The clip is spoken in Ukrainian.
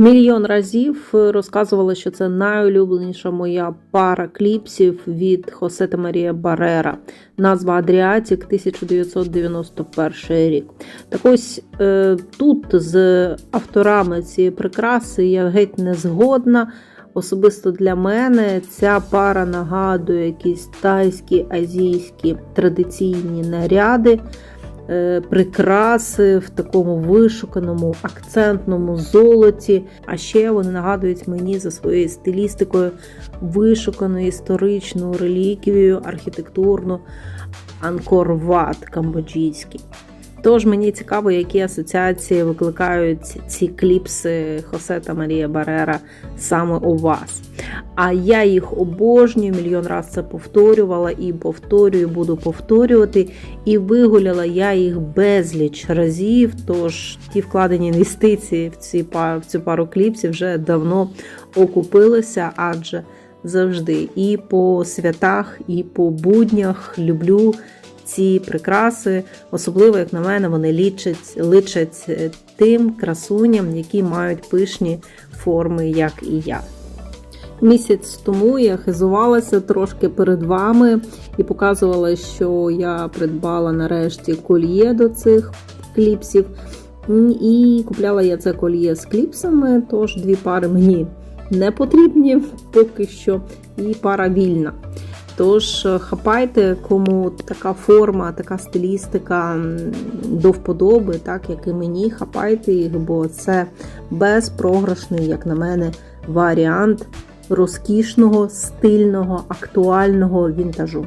Мільйон разів розказувала, що це найулюбленіша моя пара кліпсів від Хосета Марія Барера. Назва Адріатік 1991 рік. Так ось е, тут з авторами цієї прикраси я геть не згодна. Особисто для мене ця пара нагадує якісь тайські, азійські традиційні наряди прикраси в такому вишуканому акцентному золоті. А ще вони нагадують мені за своєю стилістикою вишукану історичну реліквію, архітектурну анкор-ват камбоджійський. Тож мені цікаво, які асоціації викликають ці кліпси Хосе та Марія Барера саме у вас. А я їх обожнюю, мільйон раз це повторювала і повторюю, буду повторювати. І вигуляла я їх безліч разів. Тож ті вкладені інвестиції в, ці, в цю пару кліпсів вже давно окупилися, адже завжди і по святах, і по буднях люблю ці прикраси. Особливо, як на мене, вони лічать, личать е, тим красуням, які мають пишні форми, як і я. Місяць тому я хизувалася трошки перед вами і показувала, що я придбала нарешті кольє до цих кліпсів. І купляла я це кольє з кліпсами, тож дві пари мені не потрібні поки що, і пара вільна. Тож е, хапайте, кому така форма, така стилістика до вподоби, так як і мені, хапайте їх, бо це безпрограшний, як на мене, варіант розкішного, стильного, актуального вінтажу.